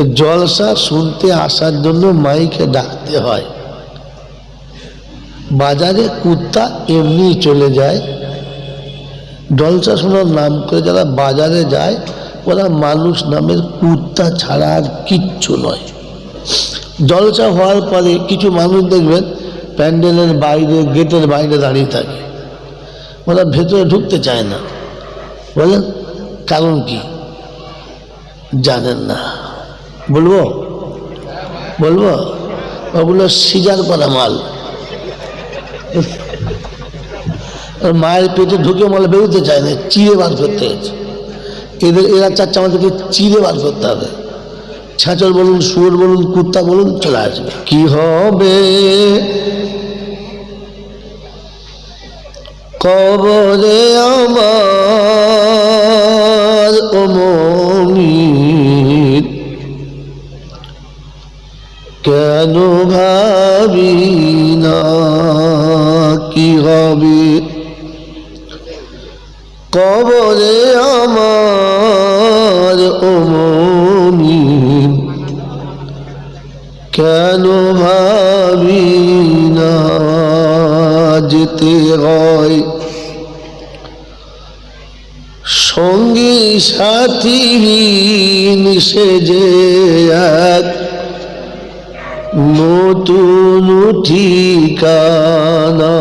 তো জলসা শুনতে আসার জন্য মাইকে ডাকতে হয়। বাজারে কুত্তা এমনি চলে যায়। জলসা শোনার নাম করে যারা বাজারে যায়, ওরা মানুষ নামের কুত্তা ছাড়া আর কিচ্ছু নয়। জলসা হওয়ার পরে কিছু মানুষ দেখবেন প্যান্ডেলের বাইরে, গেটের বাইরে দাঁড়িয়ে থাকে। ওরা ভেতরে ঢুকতে চায় না। বলেন, কারণ কি? জানেন না। বলব? বলব? ওগুলো সিজার করা মাল। মায়ের পেটে ঢুকে মাল বেরোতে চায় না, চিড়ে বার করতে হয়েছে। এদের, এরা চাচ্ছে আমাদেরকে চিড়ে বার করতে হবে। ছাঁচল বলুন, শুয়োর বলুন, কুত্তা বলুন, চলে আসবে। কি হবে? কবরে আমার অমনির কেন ভাবি না? কি হবে? কবরে আমার অমনির কেন ভাবি না যেতে হয়? সঙ্গী সাথীহীন সেজে এক নতুন ঠিকানা।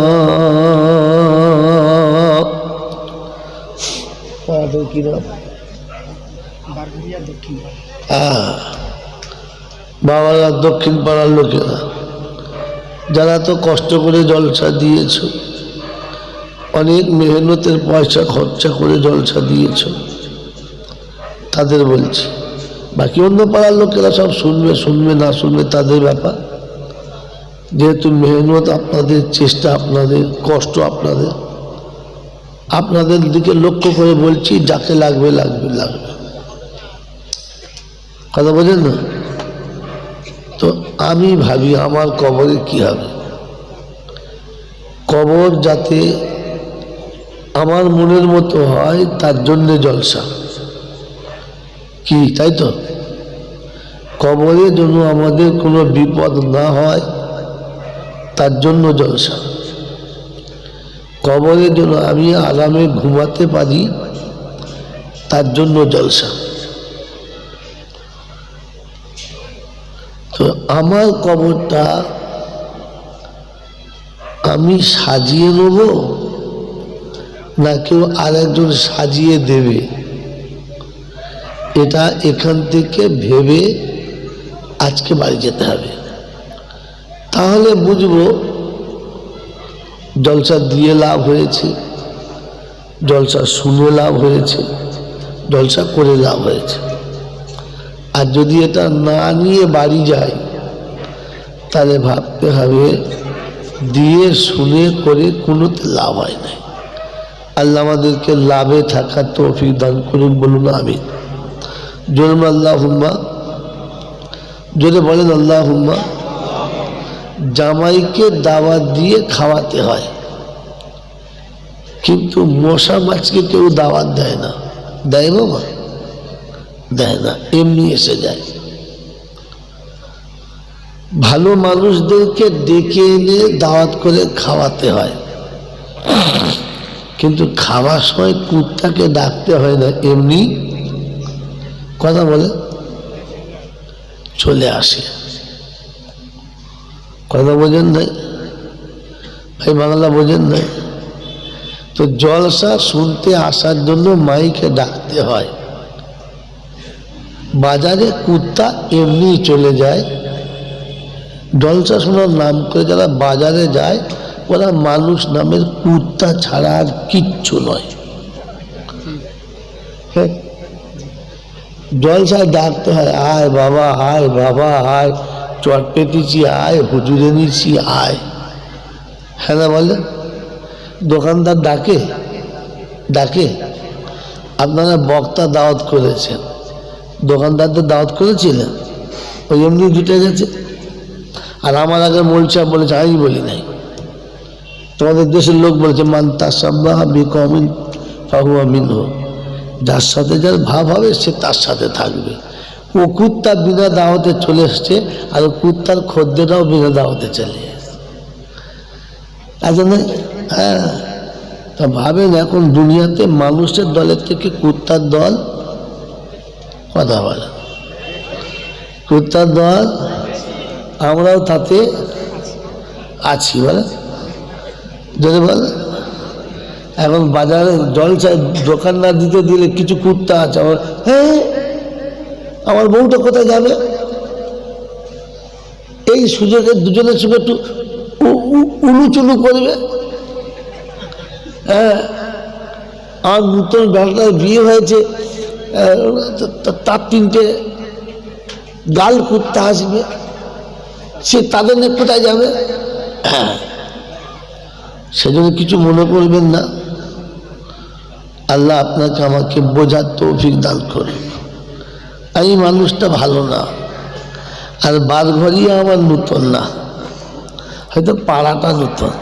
বাবারা দক্ষিণ পাড়ার লোকেরা যারা তো কষ্ট করে জলসা দিয়েছ অনেক মেহনতের পয়সা খরচা করে জলসা দিয়েছ তাদের বলছি বাকি অন্য পাড়ার লোকেরা সব শুনবে শুনবে, না শুনবে, তাদের ব্যাপার। যেহেতু মেহনত আপনাদের, চেষ্টা আপনাদের, কষ্ট আপনাদের। আপনাদের দিকে লক্ষ্য করে বলছি, যাকে লাগবে লাগবে লাগবে। কথা বোঝেন না? তো আমি ভাবি, আমার কবরে কি হবে? কবর যাতে আমার মনের মতো হয়, তার জন্যে জলসা। কি, তাই তো? কবরে যেন আমাদের কোনো বিপদ না হয়, তার জন্য জলসা। কবরে যেন আমি আরামে ঘুমাতে পারি, তার জন্য জলসা। তো আমার কবরটা আমি সাজিয়ে নেব, না কেউ আরেকজন সাজিয়ে দেবে? এটা এখান থেকে ভেবে আজকে বাড়ি যেতে হবে। তাহলে বুঝব জলসা দিয়ে লাভ হয়েছে, জলসা শুনে লাভ হয়েছে, জলসা করে লাভ হয়েছে। আর যদি এটা না নিয়ে বাড়ি যায় তাহলে ভাবতে হবে দিয়ে শুনে করে কোনোতে লাভ হয় নাই। আল্লাহ আমাদেরকে লাভে থাকার তৌফিক দান করুন, বলুন আমি জোরম আল্লাহ হুম্মা জোরে বলেন আল্লাহ হুম্মা জামাইকে দাওয়াত দিয়ে খাওয়াতে হয়। কিন্তু মশা মাছকে কেউ দাওয়াত দেয় না। দেয় বাবা দেয় না, এমনি এসে যায়। ভালো মানুষদেরকে ডেকে এনে দাওয়াত করে খাওয়াতে হয়। কিন্তু খাওয়ার সময় কুত্তাকে ডাকতে হয় না, এমনি কথা বলে চলে আসে। কথা বোঝেন নাই? ভাই, বাংলা বোঝেন নাই? তো জলসা শুনতে আসার জন্য মাইকে ডাকতে হয়। বাজারে কুত্তা এমনি চলে যায়। জলসা শোনার নাম করে যারা বাজারে যায়, ওরা মানুষ নামের কুত্তা ছাড়া আর কিচ্ছু নয়। হ্যাঁ। জলসায় ডাকতে হয়, আয় বাবা আয় বাবা, আয়, চট পেতেছি, আয়, হুজুরে নিচ্ছি আয়। হ্যাঁ না বলে? দোকানদার ডাকে? ডাকে। আপনারা বক্তা দাওয়াত করেছেন। দোকানদারদের দাওয়াত করেছিলেন? ওই এমনি জুটে গেছে। আর আমার আগে মলচা বলেছে, আমি বলি নাই। তোমাদের দেশের লোক বলেছে, মান মান্তা সাব্বাহ বিকমিন ফাহুয়া মিনহ। যার সাথে যার ভাব হবে, সে তার সাথে থাকবে। ও কুত্তা বিনা দাওয়াতে চলে এসছে, আর কুত্তার খদ্দেরাও বিনা দাওয়াতে চলে এসছে। হ্যাঁ তা ভাবেন এখন দুনিয়াতে মানুষের দলের থেকে কুত্তার দল কথা বলে। কুত্তার দল আমরাও তাতে আছি, বলে? যদি বলে? এখন বাজারে জল চাই দোকান না দিতে দিলে কিছু কুর্তা আছে আমার হ্যাঁ আমার বউটা কোথায় যাবে? এই সুযোগে দুজনের সঙ্গে একটু উলুচুলু করবে। হ্যাঁ আমার নূতন বেলাটায় বিয়ে হয়েছে তার তিনটে গাল কুর্তা আসবে। সে তাদের নিয়ে কোথায় যাবে? সেজন্য কিছু মনে করবেন না। আল্লাহ আপনাকে আমাকে বোঝার তৌফিক দান করে এই মানুষটা ভালো না, আর বারঘরই আমার নূতন না। হয়তো পাড়াটা নূতন।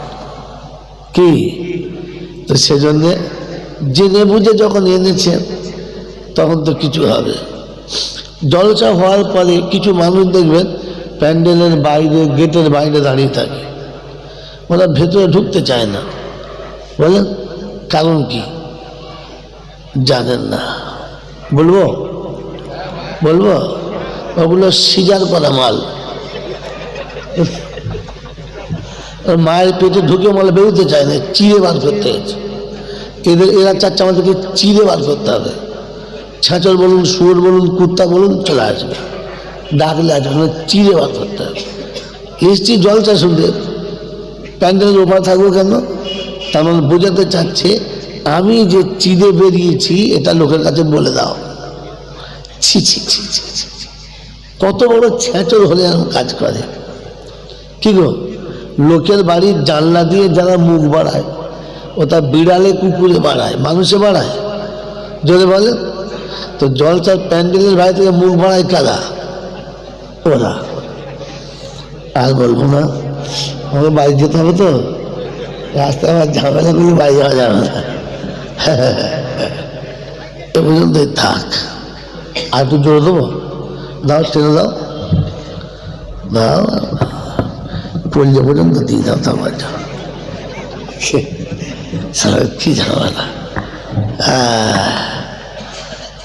কি? তো সেজন্যে জেনে বুঝে যখন এনেছেন, তখন তো কিছু হবে। জলসা হওয়ার পরে কিছু মানুষ দেখবেন প্যান্ডেলের বাইরে, গেটের বাইরে দাঁড়িয়ে থাকে। ওরা ভেতরে ঢুকতে চায় না। বলেন, কারণ কি? জানেন না। বলব? বলব? ওগুলো সিজার করা মাল। মায়ের পেটে ঢুকে মাল বেরোতে চায় না, চিড়ে বার করতে হয়েছে। এদের এরা চাচ্ছে আমাদেরকে চিড়ে বার করতে হবে। ছাঁচল বলুন, শুয়োর বলুন, কুত্তা বলুন, চলে আসবে। ডাকলে আসবে চিড়ে বার করতে হবে। এসছি জলটা শুনতে। প্যান্ডেলের ওপর থাকব কেন? তার মানে বোঝাতে চাচ্ছে আমি যে চিড়ে বেরিয়েছি, এটা লোকের কাছে বলে দাও। ছি ছি ছি ছি। কত বড় ছেঁচর হলে কাজ করে। কি গো? লোকের বাড়ির জানলা দিয়ে যারা মুখ বাড়ায় ওটা বিড়ালে, কুকুরে বাড়ায়, মানুষে বাড়ায়? জোরে বলে। তো জল জলসার প্যান্ডেলের ভাই থেকে মুখ বাড়ায় কারা? ওরা। আর বলব না, আমাকে বাড়ি যেতে হবে তো? রাস্তায় আমার ঝামেলা করে বাড়ি যাওয়া যাবে না। এ পর্যন্তই থাক। আর একটু জোরে দেবো? দাও, টেনে দাও। দাও। পল্লী পর্যন্ত দিয়ে দাও তো কি ঝামেলা।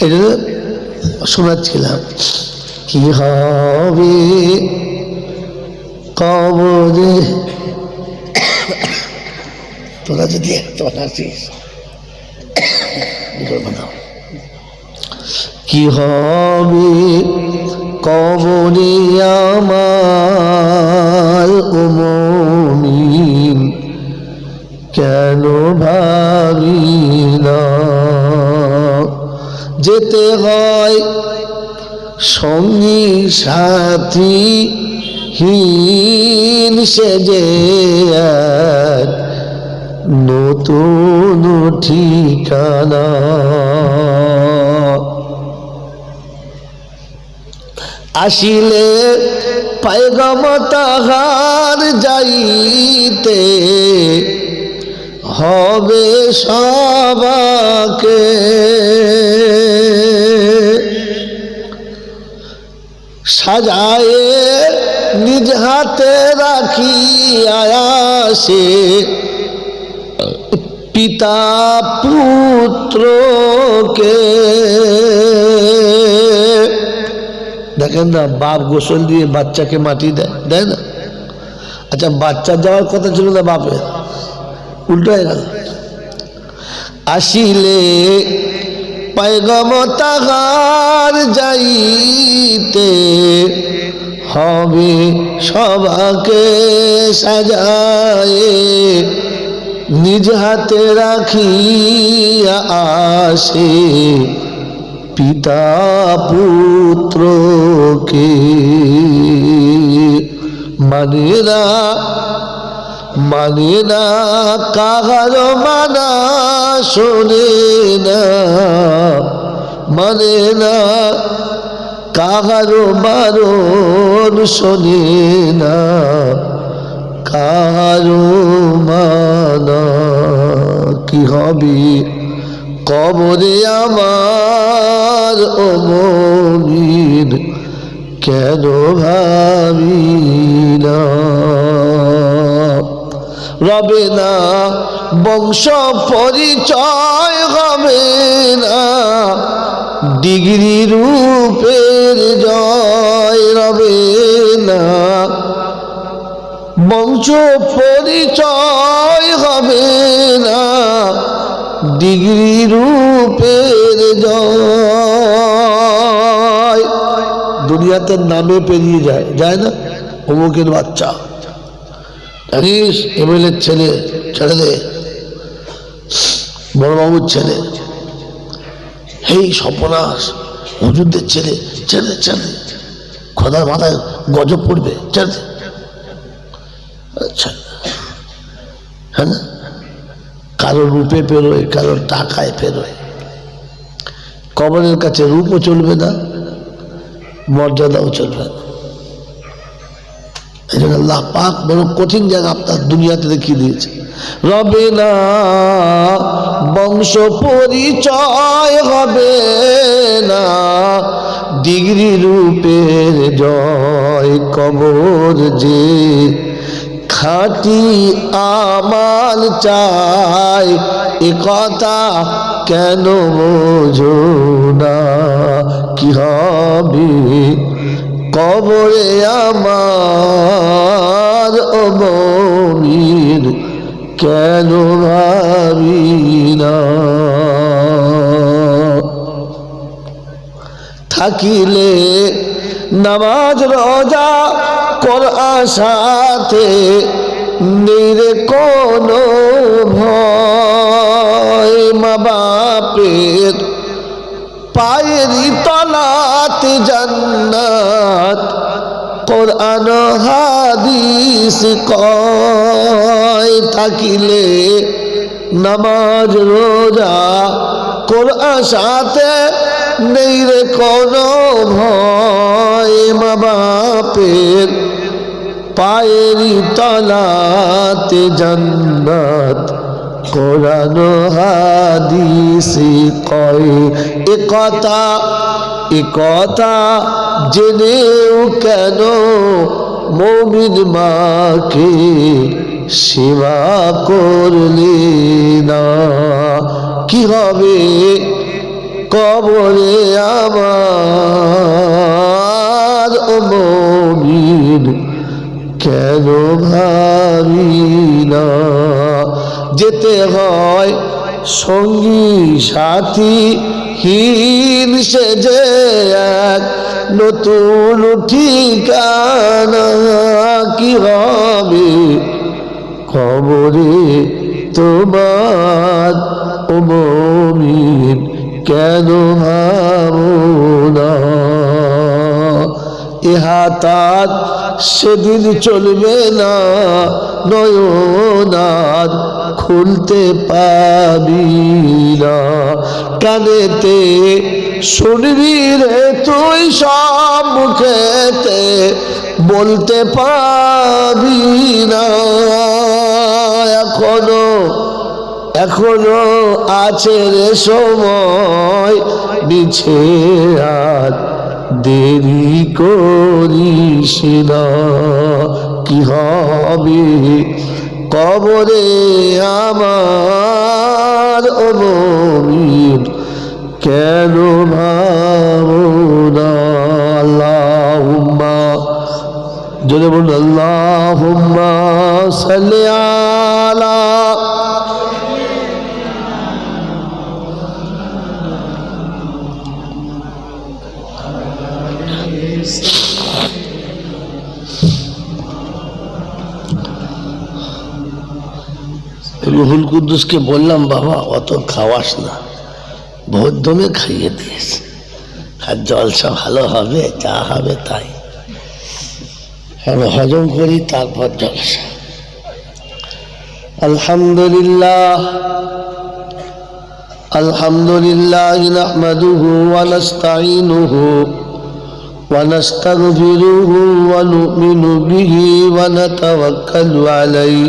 এটা শোনাচ্ছিলাম। কি হবে? কবরে তোরা যদি একটু বানাও কি হবে কবরে আমার কেন ভাবি না যেতে হয় সঙ্গী সাথী হীন সেজে এক নতুন ঠিকানা। আসিলে পায়গম তাহার যাইতে হবে সবাকে। সাজায়ে নিজ হাতে রাখি আয়াসে পিতা পুত্রকে। দেখেন না, বাপ গোসল দিয়ে বাচ্চাকে মাটি দেয় দেয় না? আচ্ছা বাচ্চা যাওয়ার কথা ছিল না বাপের? উল্টো হয়ে গেল। আসিলে পায়গম তাহার যাইতে হবে সবাকে সাজায়। নিজ হাতে রাখিয়া আসে পিতা পুত্রকে। মানে না মানে না, কাহার মানা শোনে না। মানে না, কাহার বারণ শোনে না। কাহার হবে কবরে আমার মমিন কেন ভাবি না? রবে না, বংশ পরিচয় হবে না, ডিগ্রি রূপের জয় রবে না। বংশ পরিচয় হবে না ডিগ্রি রূপের জয়। দুনিয়াতে নামে পেরিয়ে যায় যায় না? অমুকের বাচ্চা। জানিস এমএলএর ছেলে, ছেড়ে দে। বড়বাবুর ছেলে। এই সপনাস হুজুরদের ছেলে, ছেড়ে ছেড়ে খোদার মাথায় গজব পড়বে, ছেড়ে আচ্ছা। হ্যাঁ না? কারও রূপে পেরোয় কারও টাকায় পেরোয় কবরের কাছে রূপও চলবে না, মর্যাদাও চলবে না। এই জন্য আল্লাহ পাক বড় কঠিন জায়গা আপনার দুনিয়াতে দেখিয়ে দিয়েছে। রবে না, বংশ পরিচয় হবে না, ডিগ্রি রূপের জয় কবর যে খাটি আমাল চাই, এ কথা কেন বোঝো না? কি হবে? কবরে আমার অবমির কেন ভাবি না? থাকিলে নামাজ, রোজা কোরআন সাথে নিরে কোনো ভয়, মা বাপের পায়েরই তলাত জান্নাত, কোরআন, হাদিস কয়, থাকিলে নামাজ, রোজা, কোরআন সাথে নেই রে কোনো ভয়, মা বাপের পায়েরই তলাতে জান্নাত। কোরআন হাদিসে কয়, এ কথা এ কথা জেনেও কেন মমিন মাকে সেবা করলে না? কি হবে? কবরে আমার ও মমিন কেন ভাবি না? যেতে হয় সঙ্গী সাথী, হীন সে যে এক নতুন ঠিকানা কি হবে? খবরে তোমার তার সেদিন চলবে না, নয়নার খুলতে পাবি না। কানেতে শুনবি রে তুই সব মুখেতে, বলতে পাবি না। এখনও এখনও আছে রে সময় মিছে আর দেরি করিস না। কি হবে? কবরে আমার অমীর কেন ভাবনা? জোরে বলুন, আল্লাহুম্মা সাল্লি আলা রুহুল কুদ্দুসকে বললাম বাবা অত খাওয়াস না ভোর দমে খাইয়ে দিয়েস আর জলসা ভালো হবে যা হবে তাই আমি হজম করি তারপর জলসা আলহামদুলিল্লাহ আলহামদুলিল্লাহ নাহমাদুহু ওয়া নাস্তাঈনুহু ونستغفره ونؤمن به ونتوكل عليه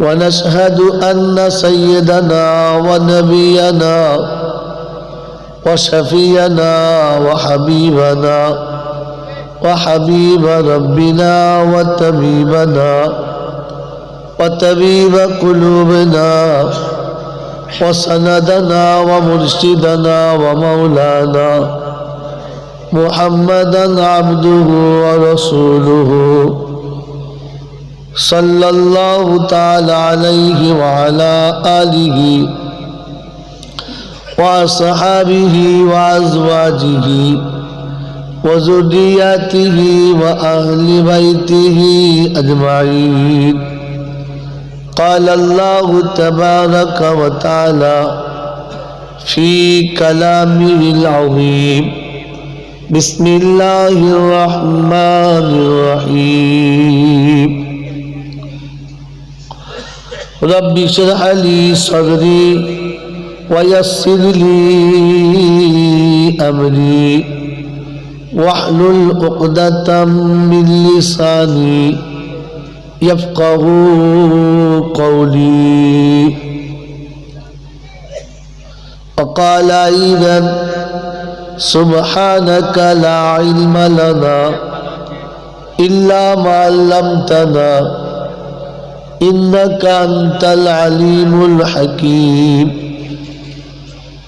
ونشهد أن سيدنا ونبينا وشفينا وحبيبنا وحبيب ربنا وطبيبنا وطبيب قلوبنا وسندنا ومرشدنا ومولانا محمدا عبده ورسوله صلى الله تعالى عليه وعلى آله وأصحابه وأزواجه وذرياته وأهل بيته أجمعين. قال الله تبارك وتعالى في كلامه العظيم بسم الله الرحمن الرحيم. رب اشرح لي صدري ويسر لي أمري واحلل عقدة من لساني يفقه قولي. وقال أيضا سبحانك لا علم لنا إلا ما علمتنا. إنك أنت العليم الحكيم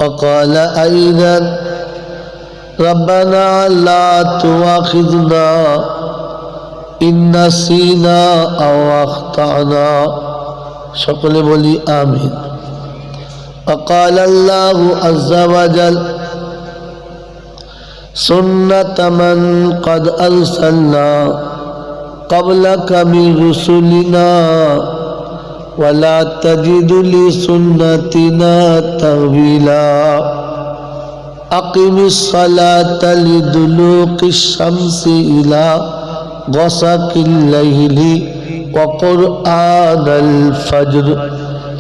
وقال أيضا ربنا لا تواخذنا إن نسينا أو أخطأنا شكل بولي آمين وقال الله عز وجل سنة من قد أرسلنا قبلك من رسلنا ولا تجد لسنتنا تغويلا أقم الصلاة لدلوق الشمس إلى غسق الليل وقرآن الفجر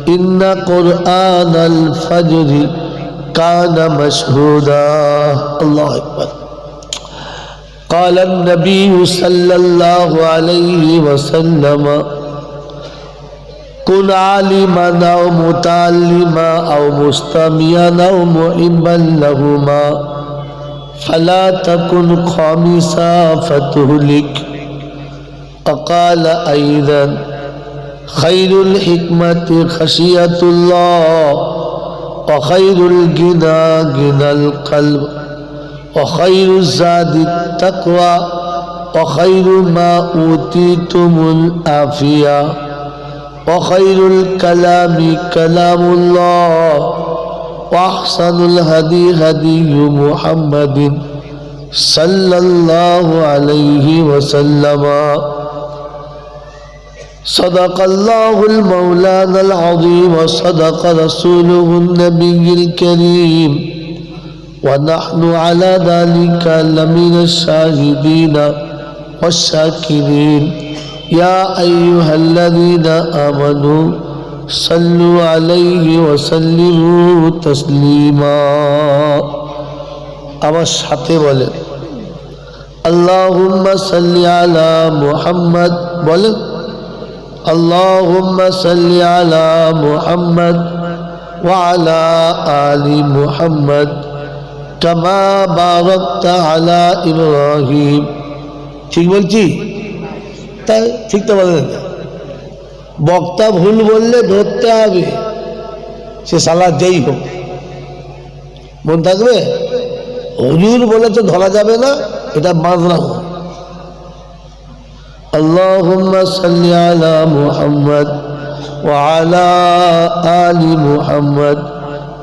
إن قرآن الفجر كان مشهودا الله أكبر قال النبي صلى الله عليه وسلم كن عالما أو متعلما أو مستمعا أو محبا لهما فلا تكن خامسا فتهلك. وقال أيضا خير الحكمة خشية الله وخير الغنى غنى القلب. وخير الزاد التقوى وخير ما أوتيتم العافية وخير الكلام كلام الله وأحسن الهدي هدي محمد صلى الله عليه وسلم. صدق الله المولانا العظيم وصدق رسوله النبي الكريم. ونحن على ذلك لمن الشاهدين والشاكرين يا أيها الذين آمنوا صلوا عليه وسلموا تسليما আমার সাথে বলেন আল্লাহুম্মা সাল্লি আলা মুহাম্মদ বলেন আল্লাহুম্মা সাল্লি আলা মুহাম্মদ ওয়া আলা আলি মুহাম্মদ কামা বারাকতা আলা ইব্রাহিম ঠিক বলছি তাই ঠিক তো বলেন বক্তা ভুল বললে ধরতে হবে সে সালা যেই হোক মন থাকবে হুজুর বলে তো ধরা যাবে না এটা বাঁধনা হোক اللهم صل على محمد وعلى آل محمد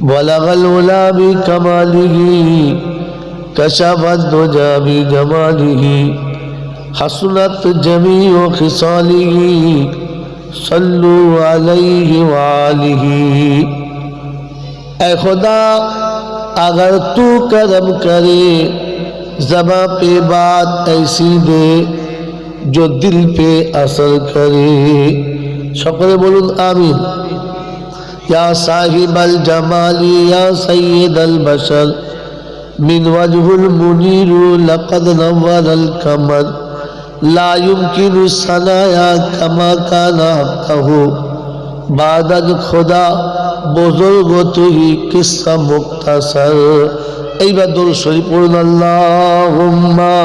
بلغ الولا بكماله كشف الدجى بجماله حسنت جميع خصاله صلوا عليه وآله اے خدا اگر تو کرم کرے زباں پہ بات ایسی دے جو دل پہ اثر کرے সকলে বলুন আমিন يا صاحب الجمال يا سيد البشر من وجه المنير لقد نور الكمر لا يمكن الصنايا كما كان حقه بعد الخدا بزرگ তুই কিসা মুক্তাসার এইবার দরুদ শরীফ পড়ুন আল্লাহুম্মা